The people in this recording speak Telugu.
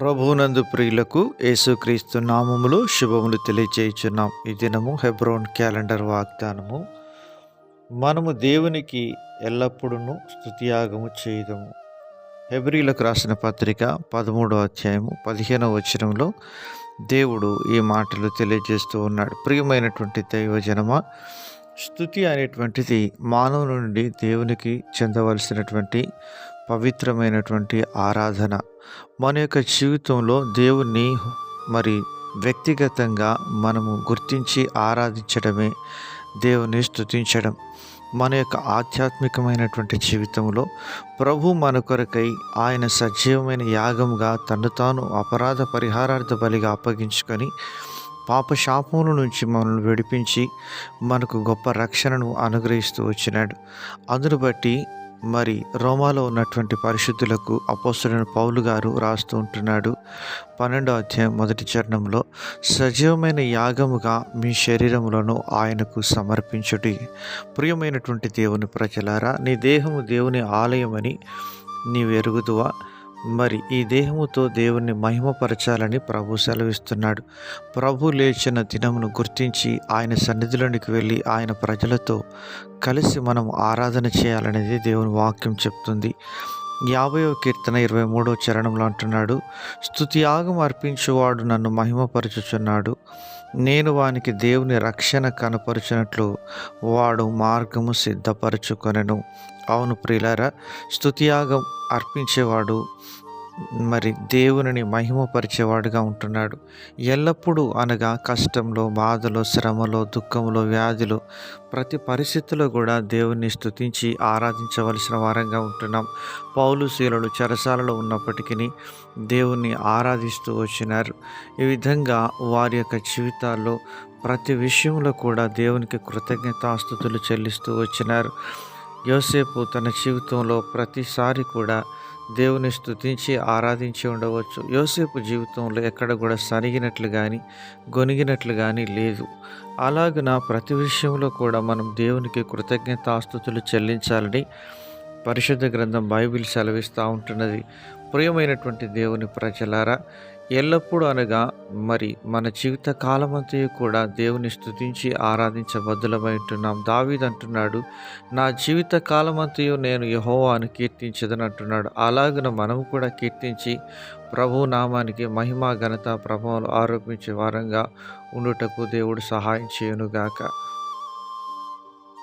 ప్రభునందు ప్రియులకు యేసుక్రీస్తు నామములు శుభములు తెలియచేయుచున్నాం. ఈ దినము హెబ్రోన్ క్యాలెండర్ వాగ్దానము. మనము దేవునికి ఎల్లప్పుడూ స్తుతియాగము చేయదము. హెబ్రిలకు రాసిన పత్రిక పదమూడవ అధ్యాయము పదిహేనవ వచనంలో దేవుడు ఈ మాటలు తెలియజేస్తూ ఉన్నాడు. ప్రియమైనటువంటి దైవజనమ స్థుతి అనేటువంటిది మానవుని నుండి దేవునికి చెందవలసినటువంటి పవిత్రమైనటువంటి ఆరాధన. మన యొక్క జీవితంలో దేవుణ్ణి మరి వ్యక్తిగతంగా మనము గుర్తించి ఆరాధించడమే దేవుని స్తుతించడం. మన యొక్క ఆధ్యాత్మికమైనటువంటి జీవితంలో ప్రభు మన కొరకై ఆయన సజీవమైన యాగంగా తను తాను అపరాధ పరిహారార్థ బలిగా అప్పగించుకొని పాపశాపముల నుంచి మనల్ని విడిపించి మనకు గొప్ప రక్షణను అనుగ్రహిస్తూ వచ్చినాడు. అందును బట్టి మరి రోమాలో ఉన్నటువంటి పరిశుద్ధులకు అపోస్తులైన పౌలు గారు రాస్తూ ఉంటున్నాడు. పన్నెండో అధ్యాయం మొదటి చరణంలో సజీవమైన యాగముగా మీ శరీరములను ఆయనకు సమర్పించుడి. ప్రియమైనటువంటి దేవుని ప్రజలారా నీ దేహము దేవుని ఆలయమని నీవు ఎరుగుదువా? మరి ఈ దేహముతో దేవుణ్ణి మహిమపరచాలని ప్రభు సెలవిస్తున్నాడు. ప్రభు లేచిన దినమును గుర్తించి ఆయన సన్నిధిలోనికి వెళ్ళి ఆయన ప్రజలతో కలిసి మనం ఆరాధన చేయాలనేది దేవుని వాక్యం చెప్తుంది. యాభైవ కీర్తన ఇరవై మూడో చరణంలో అంటున్నాడు స్తుతియాగం అర్పించువాడు నన్ను మహిమపరచుచున్నాడు. నేను వానికి దేవుని రక్షణ కనపరుచినట్లు వాడు మార్గము సిద్ధపరచుకొనెను. అవును ప్రియులారా స్థుతియాగం అర్పించేవాడు మరి దేవునిని మహిమపరిచేవాడుగా ఉంటున్నాడు. ఎల్లప్పుడూ అనగా కష్టంలో బాధలో శ్రమలో దుఃఖంలో వ్యాధిలో ప్రతి పరిస్థితిలో కూడా దేవుణ్ణి స్థుతించి ఆరాధించవలసిన వారంగా ఉంటున్నాం. పౌలు శీలలు చెరసాలలో ఉన్నప్పటికీ దేవుణ్ణి ఆరాధిస్తూ వచ్చినారు. ఈ విధంగా వారి యొక్క జీవితాల్లో ప్రతి విషయంలో కూడా దేవునికి కృతజ్ఞతాస్థుతులు చెల్లిస్తూ వచ్చినారు. యోసేపు తన జీవితంలో ప్రతిసారి కూడా దేవుని స్థుతించి ఆరాధించి ఉండవచ్చు. యోసేపు జీవితంలో ఎక్కడ కూడా సరిగినట్లు కానీ గొనిగినట్లు కానీ లేదు. అలాగున ప్రతి విషయంలో కూడా మనం దేవునికి కృతజ్ఞతాస్థుతులు చెల్లించాలని పరిశుద్ధ గ్రంథం బైబిల్ సెలవిస్తూ ఉంటున్నది. ప్రియమైనటువంటి దేవుని ప్రజలారా ఎల్లప్పుడూ అనగా మరి మన జీవిత కాలమంతయు కూడా దేవుని స్థుతించి ఆరాధించబద్దులమై ఉంటున్నాం. దావీద్ అంటున్నాడు నా జీవిత కాలమంతయు నేను యహోవాను కీర్తించదని అంటున్నాడు. అలాగున మనము కూడా కీర్తించి ప్రభు నామానికి మహిమ ఘనత ప్రభావం ఆరోపించే వారంగా ఉండుటకు దేవుడు సహాయం చేయనుగాక.